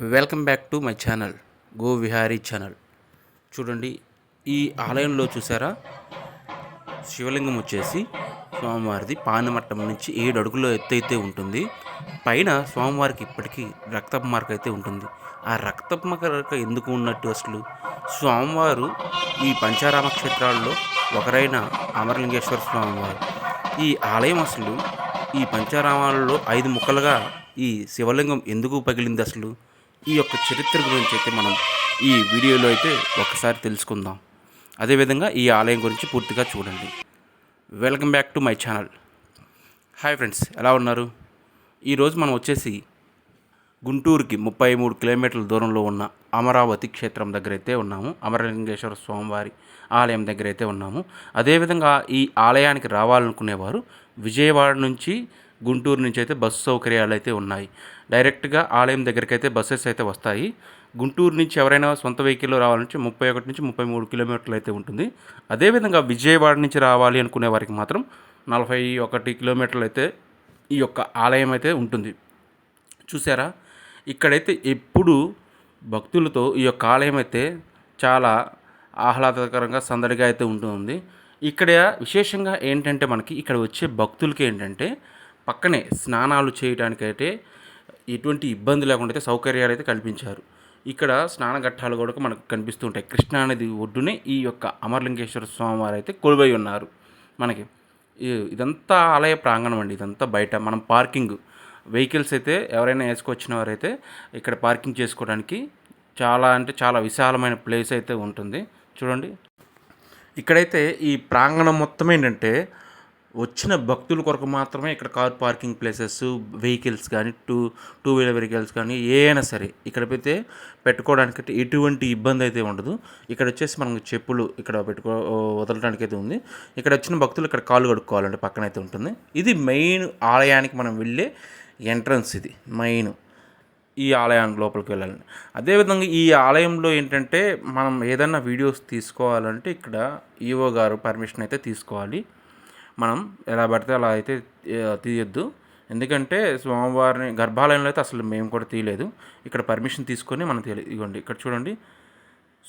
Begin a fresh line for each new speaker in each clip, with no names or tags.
Welcome back to my channel go Vihari channel. చూడండి ఈ ఆలయంలో చూసారా? శివలింగం వచ్చేసి స్వామివారిది. పానమట్టం నుంచి ఏడు అడుగుల ఎత్తు అయితే ఉంటుంది. పైన స్వామివారికి ఇప్పటికీ రక్తపు మార్క అయితే ఉంటుంది. ఆ రక్తపు మార్క ఎందుకు ఉన్నట్టు అసలు? స్వామివారు ఈ పంచారామ క్షేత్రాల్లో ఒకరైన అమరలింగేశ్వర స్వామివారు. ఈ ఆలయం అసలు ఈ పంచారామాలలో ఐదు ముక్కలుగా ఈ శివలింగం ఎందుకు పగిలింది అసలు? ఈ యొక్క చరిత్ర గురించి అయితే మనం ఈ వీడియోలో అయితే ఒకసారి తెలుసుకుందాం. అదేవిధంగా ఈ ఆలయం గురించి పూర్తిగా చూడండి. Welcome back to my channel hi friends ఎలా ఉన్నారు? ఈరోజు మనం వచ్చేసి గుంటూరుకి ముప్పై మూడు కిలోమీటర్ల దూరంలో ఉన్న అమరావతి క్షేత్రం దగ్గర అయితే ఉన్నాము. అమరలింగేశ్వర స్వామివారి ఆలయం దగ్గర అయితే ఉన్నాము. అదేవిధంగా ఈ ఆలయానికి రావాలనుకునేవారు విజయవాడ నుంచి గుంటూరు నుంచి అయితే బస్సు సౌకర్యాలు అయితే ఉన్నాయి. డైరెక్ట్గా ఆలయం దగ్గరికి అయితే బస్సెస్ అయితే వస్తాయి. గుంటూరు నుంచి ఎవరైనా సొంత వెహికల్లో రావాలంటే ముప్పై ఒకటి నుంచి ముప్పై మూడు కిలోమీటర్లు అయితే ఉంటుంది. అదేవిధంగా విజయవాడ నుంచి రావాలి అనుకునే వారికి మాత్రం నలభై ఒకటి కిలోమీటర్లు అయితే ఈ యొక్క ఆలయం అయితే ఉంటుంది. చూసారా? ఇక్కడైతే ఎప్పుడు భక్తులతో ఈ యొక్క ఆలయం అయితే చాలా ఆహ్లాదకరంగా సందడిగా అయితే ఉంటుంది ఇక్కడ విశేషంగా ఏంటంటే మనకి ఇక్కడ వచ్చే భక్తులకి ఏంటంటే పక్కనే స్నానాలు చేయడానికైతే ఎటువంటి ఇబ్బంది లేకుండా అయితే సౌకర్యాలు అయితే కల్పించారు. ఇక్కడ స్నాన ఘట్టాలు కూడా మనకు కనిపిస్తుంటాయి. కృష్ణానది ఒడ్డునే ఈ యొక్క అమరలింగేశ్వర స్వామివారు అయితే కొలువై ఉన్నారు. మనకి ఇదంతా ఆలయ ప్రాంగణం అండి. ఇదంతా బయట మనం పార్కింగ్ వెహికల్స్ అయితే ఎవరైనా వేసుకొచ్చిన వారైతే ఇక్కడ పార్కింగ్ చేసుకోవడానికి చాలా అంటే చాలా విశాలమైన ప్లేస్ అయితే ఉంటుంది. చూడండి. ఇక్కడైతే ఈ ప్రాంగణం మొత్తం ఏంటంటే వచ్చిన భక్తుల కొరకు మాత్రమే ఇక్కడ కార్ పార్కింగ్ ప్లేసెస్ వెహికల్స్ కానీ టూ టూ వీలర్ వెహికల్స్ కానీ ఏమైనా సరే ఇక్కడ అయితే పెట్టుకోవడానికి ఎటువంటి ఇబ్బంది అయితే ఉండదు. ఇక్కడ వచ్చేసి మనం చెప్పులు ఇక్కడ పెట్టుకో వదలడానికి అయితే ఉంది. ఇక్కడ వచ్చిన భక్తులు ఇక్కడ కాలు కడుక్కోవాలంటే పక్కన అయితే ఉంటుంది. ఇది మెయిన్ ఆలయానికి మనం వెళ్ళే ఎంట్రన్స్ ఇది మెయిన్ ఈ ఆలయానికి లోపలికి వెళ్ళాలని అదేవిధంగా ఈ ఆలయంలో ఏంటంటే మనం ఏదైనా వీడియోస్ తీసుకోవాలంటే ఇక్కడ ఈవో గారు పర్మిషన్ అయితే తీసుకోవాలి. మనం ఎలా పడితే అలా అయితే తీయొద్దు. ఎందుకంటే స్వామివారిని గర్భాలయంలో అయితే అసలు మేము కూడా తీయలేదు. ఇక్కడ పర్మిషన్ తీసుకొని మనం తీయలేదు ఇదిగోండి ఇక్కడ చూడండి.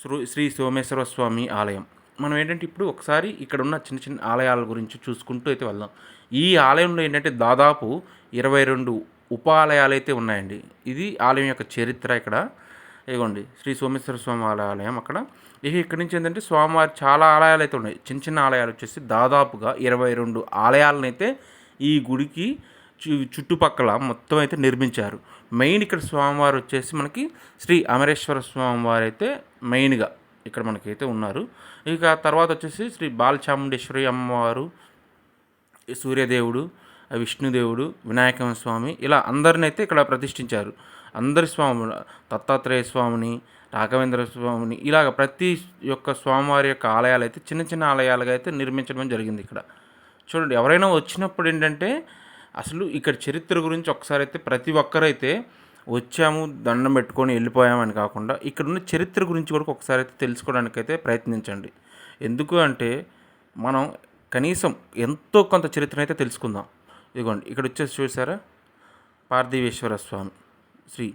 శ్రీ శ్రీ సోమేశ్వర స్వామి ఆలయం. మనం ఏంటంటే ఇప్పుడు ఒకసారి ఇక్కడ ఉన్న చిన్న చిన్న ఆలయాల గురించి చూసుకుంటూ అయితే వెళ్దాం. ఈ ఆలయంలో ఏంటంటే దాదాపు ఇరవై రెండు ఉపాలయాలు అయితే ఉన్నాయండి. ఇది ఆలయం యొక్క చరిత్ర ఇక్కడ. ఇదిగోండి శ్రీ సోమేశ్వర స్వామి ఆలయం అక్కడ. ఇక ఇక్కడి నుంచి ఏంటంటే స్వామివారి చాలా ఆలయాలు అయితే ఉన్నాయి. చిన్న చిన్న ఆలయాలు వచ్చేసి దాదాపుగా ఇరవై రెండు ఆలయాలను అయితే ఈ గుడికి చుట్టుపక్కల మొత్తం అయితే నిర్మించారు. మెయిన్ ఇక్కడ స్వామివారు వచ్చేసి మనకి శ్రీ అమరేశ్వర స్వామివారు అయితే మెయిన్గా ఇక్కడ మనకైతే ఉన్నారు. ఇక తర్వాత వచ్చేసి శ్రీ బాలచాముండేశ్వరి అమ్మవారు సూర్యదేవుడు విష్ణుదేవుడు వినాయక స్వామి ఇలా అందరిని అయితే ఇక్కడ ప్రతిష్ఠించారు. అందరి స్వాములు దత్తాత్రేయ స్వామిని రాఘవేంద్ర స్వామిని ఇలాగ ప్రతి యొక్క స్వామివారి యొక్క ఆలయాలు అయితే చిన్న చిన్న ఆలయాలుగా అయితే నిర్మించడం జరిగింది ఇక్కడ. చూడండి ఎవరైనా వచ్చినప్పుడు ఏంటంటే అసలు ఇక్కడ చరిత్ర గురించి ఒకసారి అయితే ప్రతి ఒక్కరైతే వచ్చాము దండం పెట్టుకొని వెళ్ళిపోయామని కాకుండా ఇక్కడ ఉన్న చరిత్ర గురించి కూడా ఒకసారి అయితే తెలుసుకోవడానికి అయితే ప్రయత్నించండి. ఎందుకు అంటే మనం కనీసం ఎంతో కొంత చరిత్ర అయితే తెలుసుకుందాం. ఇదిగోండి ఇక్కడ వచ్చేసి చూసారా పార్థివేశ్వర స్వామి. శ్రీ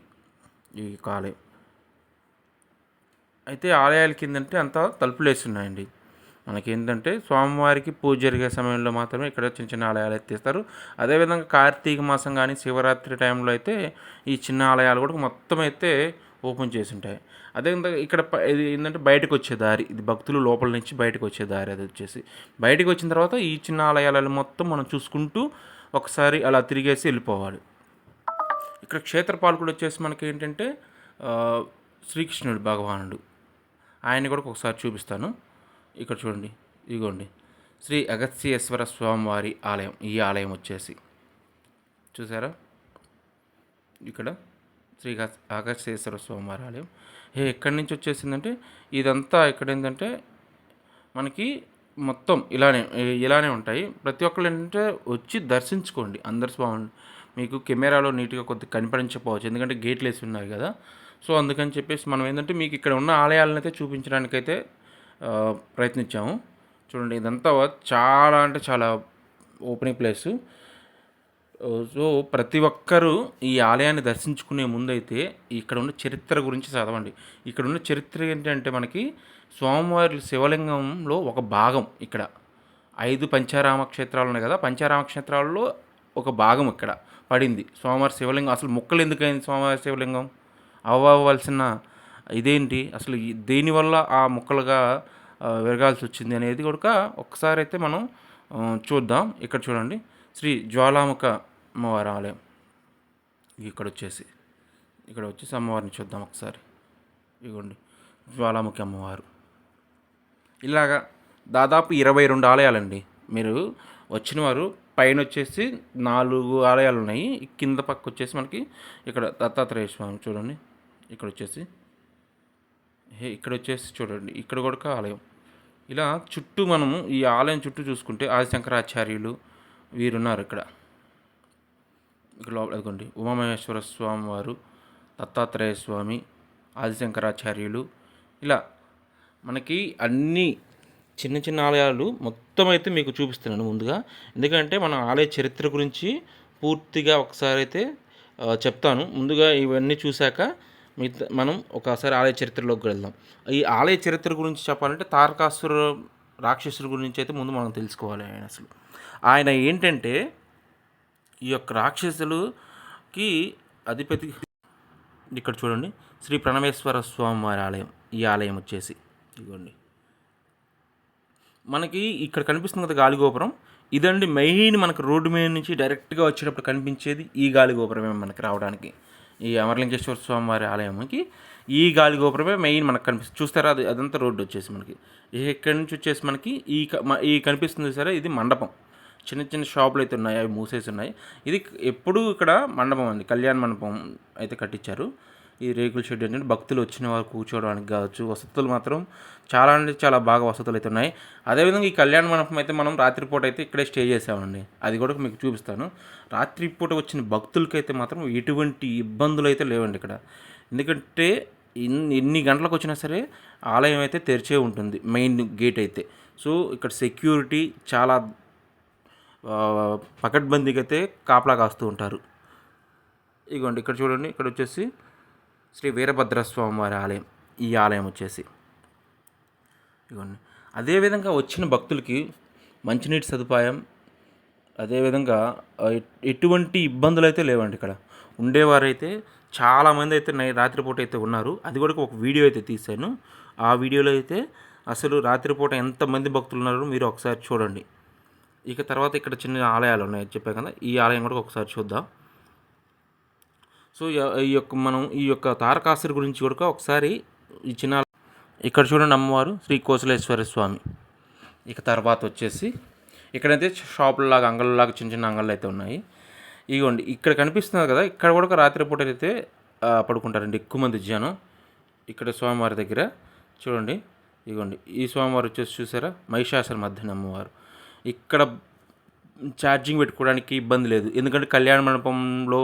ఈ యొక్క ఆలయం అయితే ఆలయాల కిందంటే అంతా తలుపులు వేసి ఉన్నాయండి మనకేంటంటే స్వామివారికి పూజ జరిగే సమయంలో మాత్రమే ఇక్కడ చిన్న చిన్న ఆలయాలు అయితే తీస్తారు అదేవిధంగా కార్తీక మాసం కానీ శివరాత్రి టైంలో అయితే ఈ చిన్న ఆలయాలు కూడా మొత్తం అయితే ఓపెన్ చేసి ఉంటాయి. అదేవిధంగా ఇక్కడ ఇది ఏంటంటే బయటకు వచ్చే దారి ఇది భక్తులు లోపల నుంచి బయటకు వచ్చే దారి అది వచ్చేసి. బయటకు వచ్చిన తర్వాత ఈ చిన్న ఆలయాలను మొత్తం మనం చూసుకుంటూ ఒకసారి అలా తిరిగేసి వెళ్ళిపోవాలి. ఇక్కడ క్షేత్రపాలకుడు వచ్చేసి మనకి ఏంటంటే శ్రీకృష్ణుడు భగవానుడు. ఆయన కూడా ఒకసారి చూపిస్తాను. ఇక్కడ చూడండి ఇదిగోండి. శ్రీ అగస్త్యేశ్వర స్వామివారి ఆలయం ఈ ఆలయం వచ్చేసి. చూసారా? ఇక్కడ శ్రీ అగస్- స్వామివారి ఆలయం. ఏ ఎక్కడి నుంచి వచ్చేసిందంటే ఇదంతా ఇక్కడ ఏంటంటే మనకి మొత్తం ఇలానే ఇలానే ఉంటాయి. ప్రతి ఒక్కళ్ళు ఏంటంటే వచ్చి దర్శించుకోండి. అందరి స్వామి మీకు కెమెరాలో నీట్గా కొద్దిగా కనిపించకపోవచ్చు. ఎందుకంటే గేట్లు వేసి ఉన్నాయి కదా. సో అందుకని చెప్పేసి మనం ఏంటంటే మీకు ఇక్కడ ఉన్న ఆలయాలను అయితే చూపించడానికైతే ప్రయత్నించాము. చూడండి ఇదంతా చాలా అంటే చాలా ఓపెనింగ్ ప్లేస్. సో ప్రతి ఒక్కరూ ఈ ఆలయాన్ని దర్శించుకునే ముందైతే ఇక్కడ ఉన్న చరిత్ర గురించి చదవండి. ఇక్కడ ఉన్న చరిత్ర ఏంటంటే మనకి స్వామివారి శివలింగంలో ఒక భాగం ఇక్కడ. ఐదు పంచారామ క్షేత్రాలు ఉన్నాయి కదా. పంచారామ క్షేత్రాల్లో ఒక భాగం ఇక్కడ పడింది. స్వామివారి శివలింగం. అసలు ముక్కలు ఎందుకైంది స్వామివారి శివలింగం? అవ్వవలసిన ఇదేంటి? అసలు దేనివల్ల ఆ ముక్కలుగా విరగాల్సి వచ్చింది అనేది కూడా ఒకసారి అయితే మనం చూద్దాం. ఇక్కడ చూడండి. శ్రీ జ్వాలాముఖ అమ్మవారి ఆలయం. ఇక్కడ వచ్చేసి ఇక్కడ వచ్చేసి అమ్మవారిని చూద్దాం ఒకసారి. ఇగోండి జ్వాలాముఖి అమ్మవారు. ఇలాగా దాదాపు ఇరవై రెండు ఆలయాలండి. మీరు వచ్చిన వారు పైన వచ్చేసి నాలుగు ఆలయాలు ఉన్నాయి కింద పక్క వచ్చేసి మనకి ఇక్కడ దత్తాత్రేయ స్వామి చూడండి. ఇక్కడ వచ్చేసి ఇక్కడ వచ్చేసి చూడండి. ఇక్కడ కూడా ఆలయం. ఇలా చుట్టూ మనము ఈ ఆలయం చుట్టూ చూసుకుంటే ఆదిశంకరాచార్యులు వీరున్నారు ఇక్కడ. ఇక్కడ లోపల అదిగోండి. ఉమామహేశ్వర స్వామి వారు దత్తాత్రేయ స్వామి ఆదిశంకరాచార్యులు. ఇలా మనకి అన్ని చిన్న చిన్న ఆలయాలు మొత్తం అయితే మీకు చూపిస్తున్నాను ముందుగా. ఎందుకంటే మన ఆలయ చరిత్ర గురించి పూర్తిగా ఒకసారి అయితే చెప్తాను. ముందుగా ఇవన్నీ చూశాక మిగతా మనం ఒకసారి ఆలయ చరిత్రలోకి వెళ్దాం. ఈ ఆలయ చరిత్ర గురించి చెప్పాలంటే తారకాసుర రాక్షసుల గురించి అయితే ముందు మనం తెలుసుకోవాలి ఆయన అసలు. ఆయన ఏంటంటే ఈ యొక్క రాక్షసులకి అధిపతి ఇక్కడ చూడండి. శ్రీ ప్రణవేశ్వర స్వామి వారి ఆలయం ఈ ఆలయం వచ్చేసి. ఇదిగోండి. మనకి ఇక్కడ కనిపిస్తుంది కదా గాలిగోపురం. ఇదండి మెయిన్ మనకు రోడ్డు మీద నుంచి డైరెక్ట్గా వచ్చేటప్పుడు కనిపించేది ఈ గాలిగోపురమే మనకి రావడానికి. ఈ అమరలింగేశ్వర స్వామి వారి ఆలయంకి ఈ గాలిగోపురమే మెయిన్ మనకు కనిపిస్తుంది. చూస్తారా? అది అదంతా రోడ్డు వచ్చేసి మనకి. ఇక్కడి నుంచి వచ్చేసి మనకి ఈ క- ఈ కనిపిస్తుంది సరే ఇది మండపం. చిన్న చిన్న షాపులు అయితే ఉన్నాయి అవి మూసేసి ఉన్నాయి. ఇది ఎప్పుడు ఇక్కడ మండపం అండి. కళ్యాణ మండపం అయితే కట్టించారు. ఈ రేకుల షెడ్ ఏంటంటే భక్తులు వచ్చిన వారు కూర్చోవడానికి కావచ్చు. వసతులు మాత్రం చాలా అంటే చాలా బాగా వసతులు అయితే ఉన్నాయి. అదేవిధంగా ఈ కళ్యాణ మండపం అయితే మనం రాత్రిపూట అయితే ఇక్కడే స్టే చేసామండి. అది కూడా మీకు చూపిస్తాను. రాత్రిపూట వచ్చిన భక్తులకైతే మాత్రం ఎటువంటి ఇబ్బందులు అయితే లేవండి ఇక్కడ. ఎందుకంటే ఇన్ని ఎన్ని గంటలకు వచ్చినా సరే ఆలయం అయితే తెరిచే ఉంటుంది. మెయిన్ గేట్ అయితే. సో ఇక్కడ సెక్యూరిటీ చాలా పకడ్బందీకి అయితే కాపలా కాస్తూ ఉంటారు. ఇగోండి ఇక్కడ చూడండి. ఇక్కడ వచ్చేసి శ్రీ వీరభద్రస్వామి వారి ఆలయం ఈ ఆలయం వచ్చేసి. ఇగోండి. అదేవిధంగా వచ్చిన భక్తులకి మంచినీటి సదుపాయం అదేవిధంగా ఎటువంటి ఇబ్బందులు అయితే లేవండి ఇక్కడ. ఉండేవారైతే చాలామంది అయితే నై రాత్రిపూట అయితే ఉన్నారు. అది కూడా ఒక వీడియో అయితే తీశాను. ఆ వీడియోలో అయితే అసలు రాత్రిపూట ఎంతమంది భక్తులు ఉన్నారో మీరు ఒకసారి చూడండి. ఇక తర్వాత ఇక్కడ చిన్న ఆలయాలు ఉన్నాయి చెప్పా కదా ఈ ఆలయం కూడా ఒకసారి చూద్దాం. సో ఈ- ఈ యొక్క మనం ఈ యొక్క తారకాసురి గురించి కూడా ఒకసారి ఇచ్చిన ఇక్కడ చూడండి అమ్మవారు శ్రీ కోసలేశ్వర స్వామి. ఇక తర్వాత వచ్చేసి ఇక్కడైతే షాపులలాగా అంగళ్ళలాగా చిన్న చిన్న అంగళ్ళు అయితే ఉన్నాయి. ఇగోండి ఇక్కడ కనిపిస్తున్నారు కదా ఇక్కడ కూడా ఒక రాత్రిపూట అయితే పడుకుంటారండి ఎక్కువ మంది జనం. ఇక్కడ స్వామివారి దగ్గర చూడండి ఇగోండి ఈ స్వామివారు వచ్చేసి చూసారా మహిషాసుర మధ్యన అమ్మవారు. ఇక్కడ ఛార్జింగ్ పెట్టుకోవడానికి ఇబ్బంది లేదు. ఎందుకంటే కళ్యాణ మండపంలో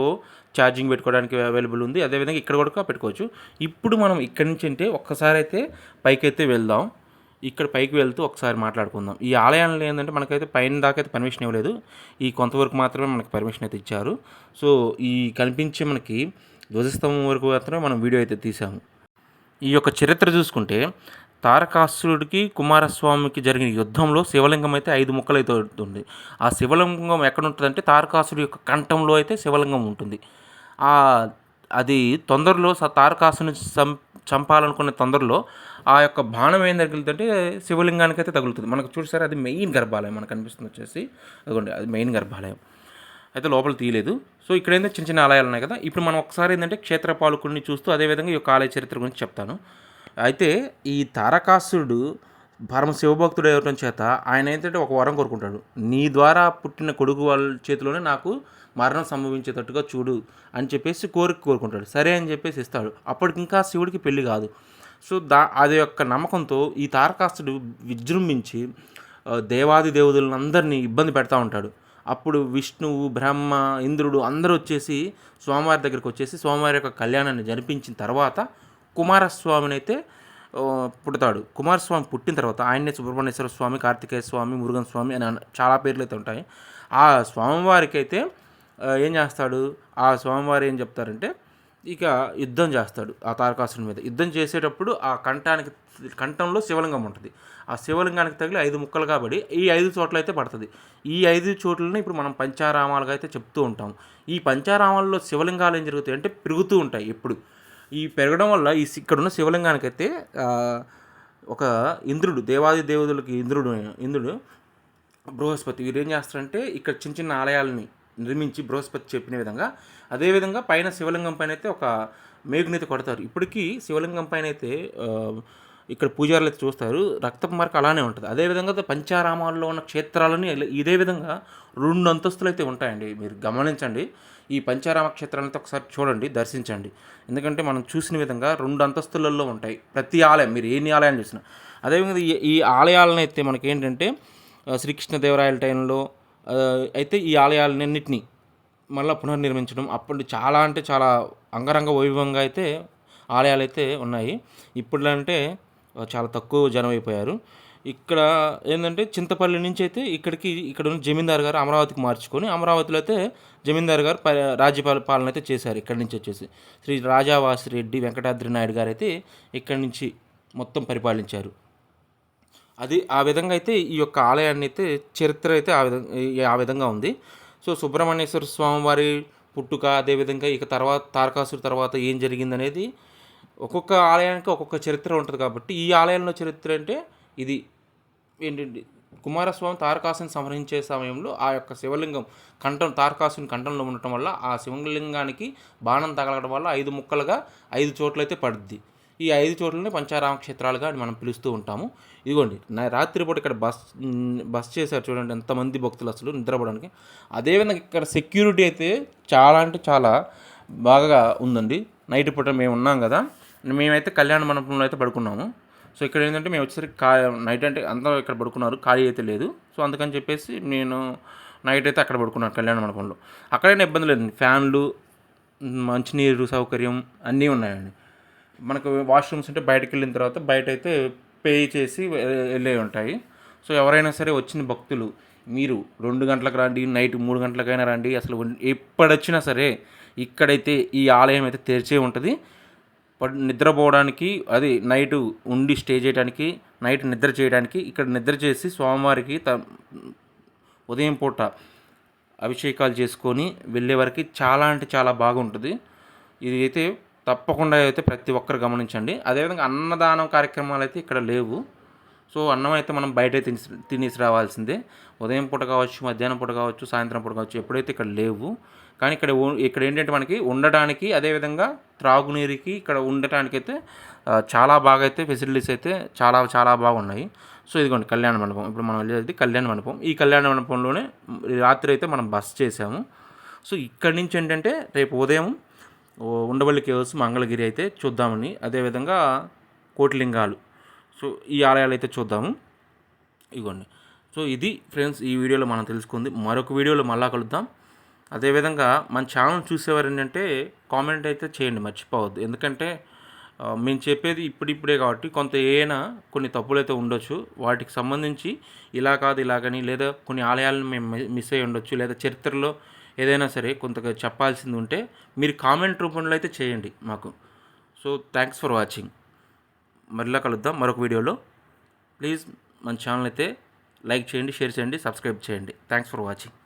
ఛార్జింగ్ పెట్టుకోవడానికి అవైలబుల్ ఉంది. అదేవిధంగా ఇక్కడ కూడా పెట్టుకోవచ్చు. ఇప్పుడు మనం ఇక్కడి నుంచి అంటే ఒక్కసారి అయితే పైకి అయితే వెళ్దాం. ఇక్కడ పైకి వెళ్తూ ఒకసారి మాట్లాడుకుందాం. ఈ ఆలయాల్లో ఏంటంటే మనకైతే పైన దాకా అయితే పర్మిషన్ ఇవ్వలేదు. ఈ కొంతవరకు మాత్రమే మనకి పర్మిషన్ అయితే ఇచ్చారు. సో ఈ కనిపించే మనకి ధ్వజస్తంభం వరకు మాత్రమే మనం వీడియో అయితే తీసాము ఈ యొక్క చరిత్ర చూసుకుంటే తారకాసురుడికి కుమారస్వామికి జరిగిన యుద్ధంలో శివలింగం అయితే ఐదు ముక్కలు అయితే ఉంటుంది. ఆ శివలింగం ఎక్కడ ఉంటుందంటే తారకాసుడి యొక్క కంఠంలో అయితే శివలింగం ఉంటుంది. అది తొందరలో స- తారకాసుని చం చంపాలనుకునే తొందరలో ఆ యొక్క బాణం ఏం తగులుతుంటే శివలింగానికి అయితే తగులుతుంది. మనకు చూసారా? అది మెయిన్ గర్భాలయం మనకు అనిపిస్తుంది వచ్చేసి. అదిగోండి అది మెయిన్ గర్భాలయం. అయితే లోపల తీయలేదు. సో ఇక్కడ ఏంటంటే చిన్న చిన్న ఆలయాలు ఉన్నాయి కదా. ఇప్పుడు మనం ఒకసారి ఏంటంటే క్షేత్రపాలకుడిని చూస్తూ అదేవిధంగా ఈ యొక్క ఆలయ చరిత్ర గురించి చెప్తాను. అయితే ఈ తారకాసురుడు పరమ శివభక్తుడు అవ్వటం చేత ఆయన ఏంటంటే ఒక వరం కోరుకుంటాడు. నీ ద్వారా పుట్టిన కొడుకు వాళ్ళ చేతిలోనే నాకు మరణం సంభవించేటట్టుగా చూడు అని చెప్పేసి కోరిక కోరుకుంటాడు. సరే అని చెప్పేసి ఇస్తాడు. అప్పటికి ఇంకా శివుడికి పెళ్ళి కాదు. సో దా అది యొక్క నమ్మకంతో ఈ తారకాసుడు విజృంభించి దేవాది దేవుదులను అందరినీ ఇబ్బంది పెడతా ఉంటాడు. అప్పుడు విష్ణువు బ్రహ్మ ఇంద్రుడు అందరూ వచ్చేసి స్వామివారి దగ్గరికి వచ్చేసి స్వామివారి యొక్క కళ్యాణాన్ని జరిపించిన తర్వాత కుమారస్వామిని అయితే పుడతాడు. కుమారస్వామి పుట్టిన తర్వాత ఆయన్నే సుబ్రహ్మణ్యేశ్వర స్వామి కార్తికేయ స్వామి మురుగన్ స్వామి అని చాలా పేర్లు అయితే ఉంటాయి. ఆ స్వామివారికి అయితే ఏం చేస్తాడు? ఆ స్వామివారు ఏం చెప్తారంటే ఇక యుద్ధం చేస్తాడు ఆ తారకాసుని మీద. యుద్ధం చేసేటప్పుడు ఆ కంఠానికి కంఠంలో శివలింగం ఉంటుంది. ఆ శివలింగానికి తగిలి ఐదు ముక్కలు కాబట్టి ఈ ఐదు చోట్ల అయితే పడుతుంది. ఈ ఐదు చోట్లని ఇప్పుడు మనం పంచారామాలుగా అయితే చెప్తూ ఉంటాం. ఈ పంచారామాల్లో శివలింగాలు ఏం జరుగుతాయి అంటే పెరుగుతూ ఉంటాయి ఎప్పుడు. ఈ పెరగడం వల్ల ఈ ఇక్కడున్న శివలింగానికైతే ఒక ఇంద్రుడు దేవాది దేవుదులకి ఇంద్రుడు ఇంద్రుడు బృహస్పతి వీరు ఏం చేస్తారంటే ఇక్కడ చిన్న చిన్న ఆలయాలని నిర్మించి బృహస్పతి చెప్పిన విధంగా. అదేవిధంగా పైన శివలింగం పైన అయితే ఒక మేఘునైతే కొడతారు. ఇప్పటికీ శివలింగం పైన అయితే ఇక్కడ పూజారులు అయితే చూస్తారు. రక్తపు మార్క అలానే ఉంటుంది. అదేవిధంగా పంచారామాల్లో ఉన్న క్షేత్రాలని ఇదే విధంగా రెండు అంతస్తులు అయితే ఉంటాయండి. మీరు గమనించండి. ఈ పంచారామ క్షేత్రాలతో ఒకసారి చూడండి దర్శించండి. ఎందుకంటే మనం చూసిన విధంగా రెండు అంతస్తులలో ఉంటాయి. ప్రతి ఆలయం మీరు ఏ ఆలయాన్ని చూసినా. అదేవిధంగా ఈ ఈ ఆలయాలను అయితే మనకి ఏంటంటే శ్రీకృష్ణదేవరాయల టైంలో అయితే ఈ ఆలయాలన్నింటినీ మళ్ళీ పునర్నిర్మించడం అప్పటి చాలా అంటే చాలా అంగరంగ వైభవంగా అయితే ఆలయాలు అయితే ఉన్నాయి. ఇప్పుడు అంటే చాలా తక్కువ జనం అయిపోయారు. ఇక్కడ ఏంటంటే చింతపల్లి నుంచి అయితే ఇక్కడికి ఇక్కడ ఉన్న జమీందారు గారు అమరావతికి మార్చుకొని అమరావతిలో అయితే జమీందార్ గారు ప- రాజ్యపాల పాలన అయితే చేశారు. ఇక్కడి నుంచి వచ్చేసి శ్రీ రాజావాసిరెడ్డి వెంకటాద్రి నాయుడు గారు అయితే ఇక్కడి నుంచి మొత్తం పరిపాలించారు. అది ఆ విధంగా అయితే ఈ యొక్క ఆలయాన్ని అయితే చరిత్ర అయితే ఆ విధంగా ఆ విధంగా ఉంది. సో సుబ్రహ్మణ్యేశ్వర స్వామివారి పుట్టుక అదేవిధంగా ఇక తర్వాత తారకాసురు తర్వాత ఏం జరిగింది అనేది ఒక్కొక్క ఆలయానికి ఒక్కొక్క చరిత్ర ఉంటుంది కాబట్టి ఈ ఆలయంలో చరిత్ర అంటే ఇది ఏంటండి? కుమారస్వామి తారకాసుని సంహరించే సమయంలో ఆ యొక్క శివలింగం కంఠం తారకాసుని కంఠంలో ఉండటం వల్ల ఆ శివలింగానికి బాణం తగలడం వల్ల ఐదు ముక్కలుగా ఐదు చోట్లయితే పడుద్ది. ఈ ఐదు చోట్లని పంచారామ క్షేత్రాలుగా మనం పిలుస్తూ ఉంటాము. ఇదిగోండి నా రాత్రిపూట ఇక్కడ బస్ బస్ చేశారు చూడండి ఎంతమంది భక్తులు అసలు నిద్రపోవడానికి. అదేవిధంగా ఇక్కడ సెక్యూరిటీ అయితే చాలా అంటే చాలా బాగా ఉందండి. నైట్ పూట మేము ఉన్నాం కదా మేమైతే కళ్యాణ మండపంలో అయితే పడుకున్నాము. సో ఇక్కడ ఏంటంటే మేము వచ్చేసరికి ఖా నైట్ అంటే అంతా ఇక్కడ పడుకున్నారు ఖాళీ అయితే లేదు. సో అందుకని చెప్పేసి నేను నైట్ అయితే అక్కడ పడుకున్నాను కళ్యాణ మండపంలో. అక్కడైనా ఇబ్బంది లేదండి. ఫ్యాన్లు మంచినీరు సౌకర్యం అన్నీ ఉన్నాయండి. మనకు వాష్రూమ్స్ అంటే బయటకు వెళ్ళిన తర్వాత బయట అయితే పే చేసి వెళ్ళే ఉంటాయి. సో ఎవరైనా సరే వచ్చిన భక్తులు మీరు రెండు గంటలకు రండి నైట్ మూడు గంటలకైనా రండి అసలు ఎప్పుడొచ్చినా సరే ఇక్కడైతే ఈ ఆలయం అయితే తెరిచే ఉంటుంది. నిద్రపోవడానికి అది నైట్ ఉండి స్టే చేయడానికి నైట్ నిద్ర చేయడానికి ఇక్కడ నిద్ర చేసి స్వామివారికి త ఉదయం పూట అభిషేకాలు చేసుకొని వెళ్ళే వరకు చాలా అంటే చాలా బాగుంటుంది. ఇది అయితే తప్పకుండా అయితే ప్రతి ఒక్కరు గమనించండి. అదేవిధంగా అన్నదానం కార్యక్రమాలు అయితే ఇక్కడ లేవు. సో అన్నం అయితే మనం బయట తినేసి తినేసి రావాల్సిందే. ఉదయం పూట కావచ్చు మధ్యాహ్నం పూట కావచ్చు సాయంత్రం పూట కావచ్చు ఎప్పుడైతే ఇక్కడ లేవు. కానీ ఇక్కడ ఇక్కడ ఏంటంటే మనకి ఉండడానికి అదేవిధంగా త్రాగునీరుకి ఇక్కడ ఉండటానికి అయితే చాలా బాగా అయితే ఫెసిలిటీస్ అయితే చాలా చాలా బాగున్నాయి సో ఇదిగోండి కళ్యాణ మండపం. ఇప్పుడు మనం వెళ్ళేది కళ్యాణ మండపం. ఈ కళ్యాణ మండపంలోనే రాత్రి అయితే మనం బస్ చేసాము. సో ఇక్కడి నుంచి ఏంటంటే రేపు ఉదయం ఉండవల్లి కేవ్స్ మంగళగిరి అయితే చూద్దామని. అదేవిధంగా కోటిలింగాలు. సో ఈ ఆలయాలు అయితే చూద్దాము. ఇగోండి. సో ఇది ఫ్రెండ్స్ ఈ వీడియోలో మనం తెలుసుకుంది. మరొక వీడియోలో మళ్ళా కలుద్దాం. అదేవిధంగా మన ఛానల్ చూసేవారు ఏంటంటే కామెంట్ అయితే చేయండి మర్చిపోవద్దు. ఎందుకంటే మేము చెప్పేది ఇప్పుడిప్పుడే కాబట్టి కొంత ఏనా కొన్ని తప్పులు అయితే ఉండొచ్చు. వాటికి సంబంధించి ఇలా కాదు ఇలాగని లేదా కొన్ని ఆలయాలను మేము మిస్ అయ్యి ఉండొచ్చు లేదా చరిత్రలో ఏదైనా సరే కొంతగా చెప్పాల్సింది ఉంటే మీరు కామెంట్ రూపంలో అయితే చేయండి మాకు. సో థ్యాంక్స్ ఫర్ వాచింగ్ మరలా కలుద్దాం మరొక వీడియోలో. ప్లీజ్ మన ఛానల్ అయితే లైక్ చేయండి షేర్ చేయండి సబ్స్క్రైబ్ చేయండి. Thanks for watching